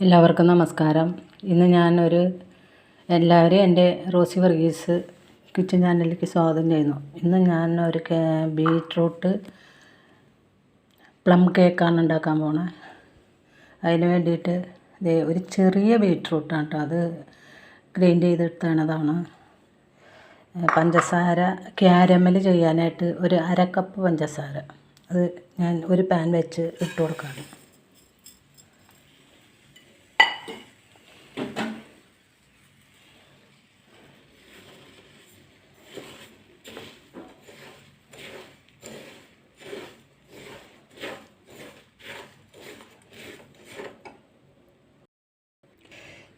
എല്ലാവർക്കും നമസ്കാരം. ഇന്ന് ഞാനൊരു എല്ലാവരെയും എന്റെ റോസി വർഗീസ് കിച്ചൻ ചാനലിലേക്ക് സ്വാഗതം ചെയ്യുന്നു. ഇന്ന് ഞാൻ ഒരു ബീറ്റ്റൂട്ട് പ്ലം കേക്കാണ് ഉണ്ടാക്കാൻ പോണേ. അതിന് വേണ്ടിയിട്ട് ഒരു ചെറിയ ബീറ്റ്റൂട്ടാണ് കേട്ടോ അത് ഗ്രൈൻഡ് ചെയ്തെടുത്തതാണ് പഞ്ചസാര ക്യാരമൽ ചെയ്യാനായിട്ട് ഒരു അര കപ്പ് പഞ്ചസാര. അത് ഞാൻ ഒരു പാൻ വെച്ച് ഇട്ട് കൊടുക്കുകയാണ്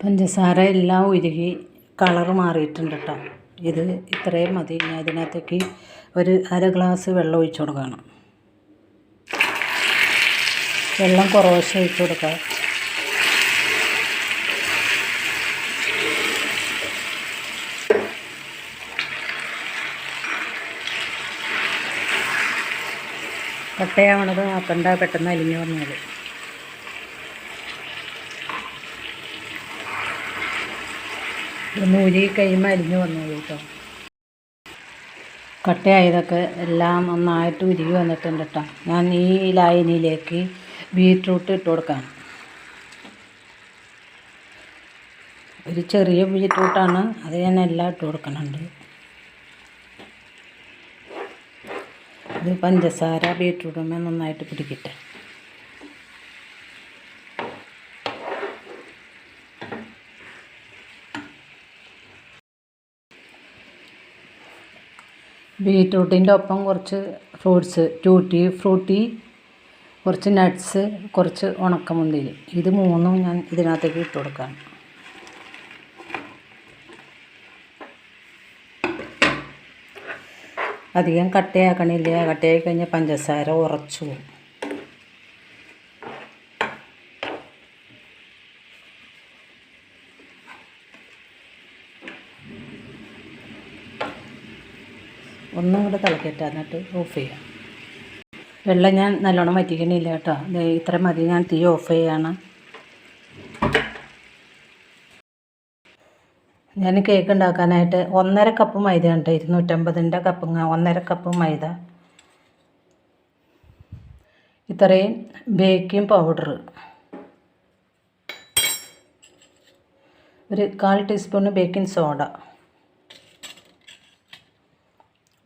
പഞ്ചസാര എല്ലാം ഉരുകി കളർ മാറിയിട്ടുണ്ട് കേട്ടോ. ഇത് ഇത്രയും മതി. ഞാൻ ഇതിനകത്തേക്ക് ഒരു അര ഗ്ലാസ് വെള്ളം ഒഴിച്ചു കൊടുക്കണം. വെള്ളം കുറേശ്ശെ ഒഴിച്ചു കൊടുക്കുക കട്ടയാവണത് ആക്കണ്ട പെട്ടെന്ന് അലിഞ്ഞു വന്നോളൂ ഒന്ന് ഉരുകി കഴിയുമ്പോൾ അരിഞ്ഞു വന്നോളൂ കേട്ടോ. കട്ടയായതൊക്കെ എല്ലാം നന്നായിട്ട് ഉരുകി വന്നിട്ടുണ്ട് കേട്ടോ. ഞാൻ ഈ ലായനിയിലേക്ക് ബീറ്റ്റൂട്ട് ഇട്ട് കൊടുക്കാം ഒരു ചെറിയ ബീറ്റ്റൂട്ടാണ് അത് ഞാൻ എല്ലാം ഇട്ട് കൊടുക്കുന്നുണ്ട്. ഇത് പഞ്ചസാര ബീറ്റ്റൂട്ടുമ്മേ നന്നായിട്ട് പിടിക്കട്ടെ. ബീറ്റ്റൂട്ടിന്റെ ഒപ്പം കുറച്ച് ഫ്രൂട്ട്സ് ട്യൂട്ടി ഫ്രൂട്ടി കുറച്ച് നട്ട്സ് കുറച്ച് ഉണക്കമുന്തിരി. ഇത് മൂന്നും ഞാൻ ഇതിനകത്തേക്ക് ഇട്ട് കൊടുക്കാം അധികം കട്ടയാക്കണില്ല. കട്ടയായി കഴിഞ്ഞാൽ പഞ്ചസാര ഉറച്ചു പോകും. കൂടെ തിളക്കട്ടെ എന്നിട്ട് ഓഫ് ചെയ്യാം. വെള്ളം ഞാൻ നല്ലോണം വറ്റിക്കണില്ല കേട്ടോ. ഇത്ര മതി. ഞാൻ തീ ഓഫ് ചെയ്യാണ്. ഞാൻ കേക്ക് ഉണ്ടാക്കാനായിട്ട് ഒന്നര കപ്പ് മൈദ ഉണ്ട് ഇരുന്നൂറ്റമ്പതിന്റെ കപ്പ് ഒന്നര കപ്പ് മൈദ. ഇത്രയും ബേക്കിംഗ് പൗഡർ ഒരു കാൽ ടീസ്പൂൺ ബേക്കിംഗ് സോഡ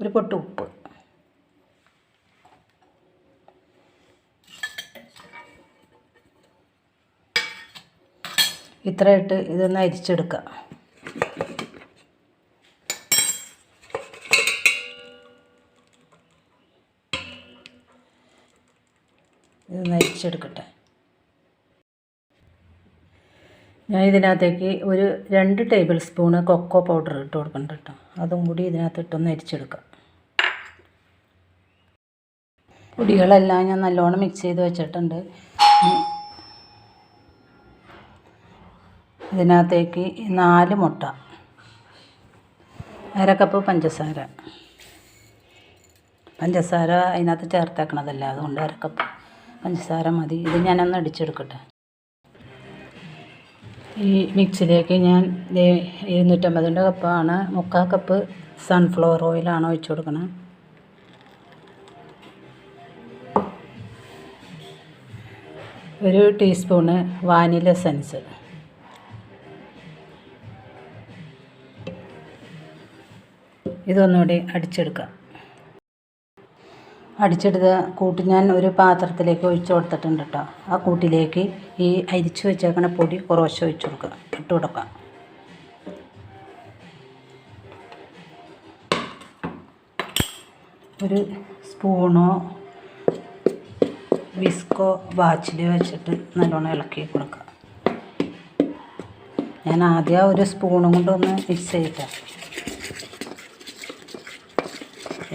ഒരു പൊട്ട് ഉപ്പ്. ഇത്ര ഇട്ട് ഇതൊന്ന് അരിച്ചെടുക്കുക ഇതൊന്ന് അരിച്ചെടുക്കട്ടെ. ഞാൻ ഇതിനകത്തേക്ക് ഒരു രണ്ട് ടേബിൾ സ്പൂണ് കൊക്കോ പൗഡർ ഇട്ട് കൊടുക്കണ്ട കേട്ടോ അതും കൂടി ഇതിനകത്ത് ഇട്ടൊന്ന് അരിച്ചെടുക്കാം. പൊടികളെല്ലാം ഞാൻ നല്ലോണം മിക്സ് ചെയ്ത് വെച്ചിട്ടുണ്ട്. ഇതിനകത്തേക്ക് നാല് മുട്ട അര കപ്പ് പഞ്ചസാര. പഞ്ചസാര അതിനകത്ത് ചേർത്തേക്കണതല്ല അതുകൊണ്ട് അര കപ്പ് പഞ്ചസാര മതി. ഇത് ഞാനൊന്ന് അടിച്ചെടുക്കട്ടെ. ഈ മിക്സിലേക്ക് ഞാൻ ഇരുന്നൂറ്റമ്പതിന്റെ കപ്പാണ് മുക്കാൽ കപ്പ് സൺഫ്ലവർ ഓയിലാണ് ഒഴിച്ചു കൊടുക്കണത് ഒരു ടീസ്പൂണ് വാനില എസൻസ് ഇതൊന്നുകൂടി അടിച്ചെടുക്കാം. അടിച്ചെടുത്ത കൂട്ട് ഞാൻ ഒരു പാത്രത്തിലേക്ക് ഒഴിച്ചു കൊടുത്തിട്ടുണ്ട് കേട്ടോ ആ കൂട്ടിലേക്ക് ഈ അരിച്ചു വെച്ചേക്കണ പൊടി കുറേശ്ശെ ഒഴിച്ചു കൊടുക്കുക ഇട്ട് കൊടുക്കാം. ഒരു സ്പൂണോ വിസ്കോ വാച്ചിൽ വെച്ചിട്ട് നല്ലോണം ഇളക്കി കൊടുക്കുക. ഞാൻ ആദ്യം ഒരു സ്പൂണും കൊണ്ടൊന്ന് മിക്സ് ചെയ്തിട്ട്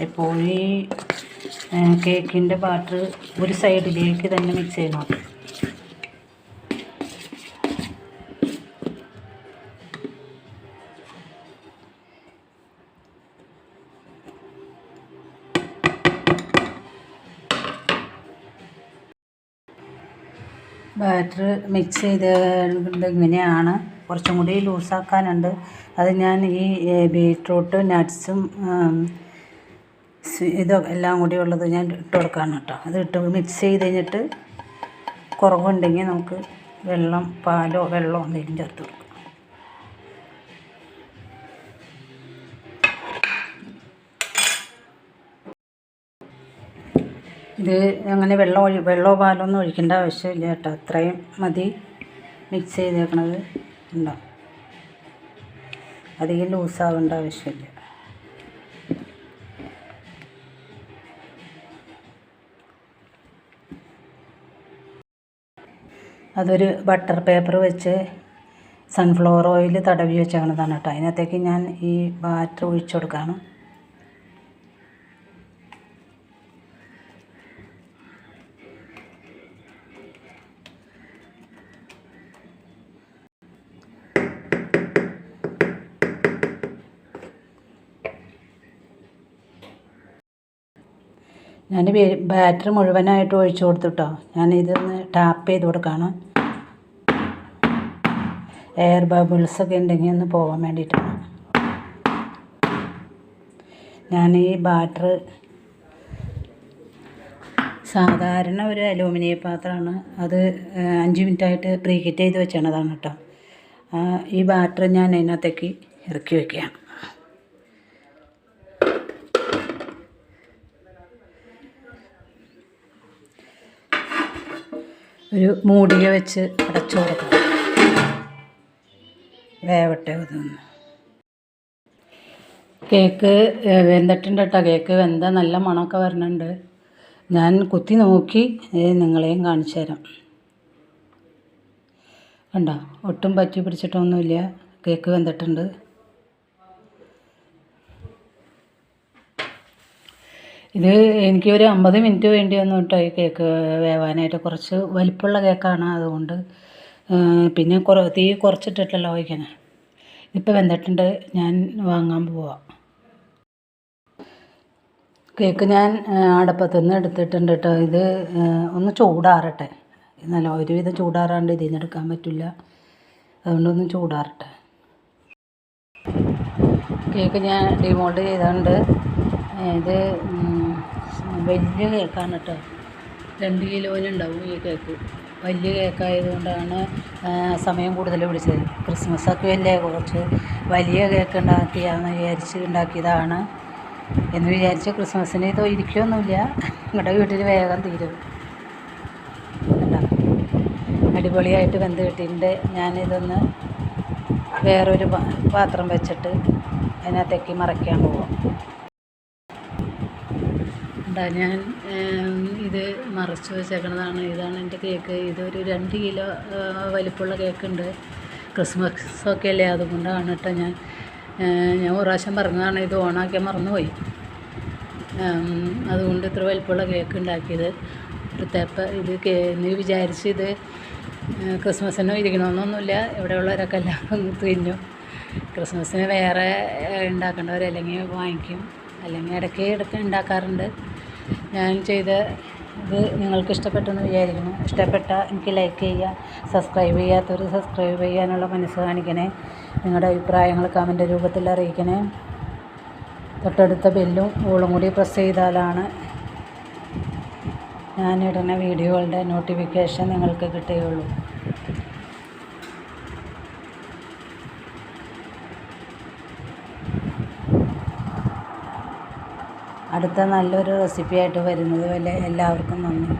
എപ്പോഴും കേക്കിന്റെ ബാറ്റർ ഒരു സൈഡിലേക്ക് തന്നെ മിക്സ് ചെയ്യണം. ബാറ്റർ മിക്സ് ചെയ്ത് ഇങ്ങനെയാണ് കുറച്ചും കൂടി ലൂസാക്കാനുണ്ട് അത് ഞാൻ ഈ ബീട്രൂട്ട് നട്ട്സും ഇതും എല്ലാം കൂടി ഉള്ളത് ഞാൻ ഇട്ട് കൊടുക്കാണ് കേട്ടോ. അത് ഇട്ട് മിക്സ് ചെയ്ത് കഴിഞ്ഞിട്ട് കുറവുണ്ടെങ്കിൽ നമുക്ക് വെള്ളം പാലോ വെള്ളമോ എന്തെങ്കിലും ചേർത്ത് കൊടുക്കാം. ഇത് അങ്ങനെ വെള്ളം ഒഴി വെള്ളമോ പാലോ ഒന്നും ഒഴിക്കേണ്ട ആവശ്യമില്ല കേട്ടോ. അത്രയും മതി. മിക്സ് ചെയ്തേക്കണത് ഉണ്ടോ? അധികം ലൂസാവേണ്ട ആവശ്യമില്ല. അതൊരു ബട്ടർ പേപ്പർ വെച്ച് സൺഫ്ലവർ ഓയിൽ തടവി വെച്ചേക്കണതാണ് കേട്ടോ. അതിനകത്തേക്ക് ഞാൻ ഈ ബാറ്റർ ഒഴിച്ചു കൊടുക്കുകയാണ്. ഞാൻ ബാറ്ററി മുഴുവനായിട്ട് ഒഴിച്ചു കൊടുത്തുട്ടോ. ഞാൻ ഇതൊന്ന് ടാപ്പ് ചെയ്ത് കൊടുക്കുകയാണ് എയർ ബബിൾസ് ഒക്കെ ഉണ്ടെങ്കിൽ ഒന്ന് പോകാൻ വേണ്ടിയിട്ടാണ്. ഞാൻ ഈ ബാറ്റർ സാധാരണ ഒരു അലൂമിനിയം പാത്രമാണ്. അത് അഞ്ച് മിനിറ്റായിട്ട് പ്രീഹീറ്റ് ചെയ്ത് വെച്ചതാണ് കേട്ടോ. ഈ ബാറ്റർ ഞാൻ അതിനകത്തേക്ക് ഇറക്കി വയ്ക്കുകയാണ് ഒരു മൂടിക വെച്ച് അടച്ചു കൊടുക്കണം. വേവട്ടെ ഇതൊന്ന്. കേക്ക് വെന്തിട്ടുണ്ട് കേട്ടോ. കേക്ക് വെന്ത നല്ല മണമൊക്കെ വരുന്നുണ്ട് ഞാൻ കുത്തി നോക്കി നിങ്ങളെയും കാണിച്ചു തരാം. കണ്ടോ? ഒട്ടും പറ്റി പിടിച്ചിട്ടൊന്നുമില്ല. കേക്ക് വെന്തിട്ടുണ്ട്. ഇത് എനിക്ക് ഒരു അമ്പത് മിനിറ്റ് വേണ്ടി വന്നു കേട്ടോ ഈ കേക്ക് വേവാനായിട്ട്. കുറച്ച് വലിപ്പമുള്ള കേക്കാണ് അതുകൊണ്ട്. പിന്നെ കുറ തീ കുറച്ചിട്ടിട്ടല്ലോ വയ്ക്കണേ ഇപ്പോൾ വെന്തിട്ടുണ്ട്. ഞാൻ വാങ്ങാൻ പോവാം. കേക്ക് ഞാൻ അടപ്പത്തു നിന്ന് എടുത്തിട്ടുണ്ട് കേട്ടോ. ഇത് ഒന്ന് ചൂടാറട്ടെ. നല്ല ഒരുവിധം ചൂടാറാണ്ട് ഇതിൽ നിന്ന് എടുക്കാൻ പറ്റില്ല. അതുകൊണ്ടൊന്ന് ചൂടാറട്ടെ. കേക്ക് ഞാൻ ഡിമോൾഡ് ചെയ്തുകൊണ്ട് ഇത് വലിയ കേക്കാണ് കേട്ടോ രണ്ട് കിലോനുണ്ടാവും ഈ കേക്ക്. വലിയ കേക്കായതുകൊണ്ടാണ് സമയം കൂടുതൽ വിളിച്ചത് ക്രിസ്മസൊക്കെ അല്ലേ കുറച്ച് വലിയ കേക്ക് ഉണ്ടാക്കിയാന്ന് വിചാരിച്ച് ഉണ്ടാക്കിയതാണ്. എന്ന് വിചാരിച്ച് ക്രിസ്മസിന് ഇത് ഇരിക്കുകയൊന്നുമില്ല നിങ്ങളുടെ വീട്ടിൽ വേഗം തീരും. അടിപൊളിയായിട്ട് വെന്ത് കിട്ടിയിട്ടുണ്ട്. ഞാനിതൊന്ന് വേറൊരു പാത്രം വെച്ചിട്ട് അതിനകത്തേക്ക് മറയ്ക്കാൻ പോവാം. ഉണ്ടാ ഞാൻ ഇത് മറച്ചു വെച്ചേക്കണതാണ്. ഇതാണ് എന്റെ കേക്ക്. ഇതൊരു രണ്ട് കിലോ വലിപ്പമുള്ള കേക്കുണ്ട്. ക്രിസ്മസ് ഒക്കെ അല്ലേ? അതുകൊണ്ടാണ് കേട്ടോ ഞാൻ ഞാൻ ഒരു പ്രാവശ്യം പറഞ്ഞതാണ് ഇത് ഓണാക്കിയാൽ മറന്നുപോയി. അതുകൊണ്ട് ഇത്ര വലിപ്പമുള്ള കേക്ക് ഉണ്ടാക്കിയത്. പ്രത്യേക ഇത് നീ വിചാരിച്ച് ഇത് ക്രിസ്മസിനോ ഇരിക്കണമെന്നൊന്നുമില്ല. ഇവിടെയുള്ളവരൊക്കെ എല്ലാം തിന്നു. ക്രിസ്മസിന് വേറെ ഉണ്ടാക്കേണ്ടവരല്ലെങ്കിൽ വാങ്ങിക്കും. അല്ലെങ്കിൽ ഇടയ്ക്ക് ഇടയ്ക്ക് ഉണ്ടാക്കാറുണ്ട്. ഞാൻ ചെയ്ത ഇത് നിങ്ങൾക്ക് ഇഷ്ടപ്പെട്ടെന്ന് വിചാരിക്കുന്നു. ഇഷ്ടപ്പെട്ടാൽ എനിക്ക് ലൈക്ക് ചെയ്യുക സബ്സ്ക്രൈബ് ചെയ്യാത്തവർ സബ്സ്ക്രൈബ് ചെയ്യാനുള്ള മനസ്സ് കാണിക്കണേ. നിങ്ങളുടെ അഭിപ്രായങ്ങൾ കമന്റ് രൂപത്തിൽ അറിയിക്കണേ. തൊട്ടടുത്ത ബെല്ലും ഓളും കൂടി പ്രസ് ചെയ്താലാണ് ഞാനിടുന്ന വീഡിയോകളുടെ നോട്ടിഫിക്കേഷൻ നിങ്ങൾക്ക് കിട്ടുകയുള്ളൂ. അടുത്ത നല്ലൊരു റെസിപ്പിയായിട്ട് വരുന്നത് വരെ എല്ലാവർക്കും നന്ദി.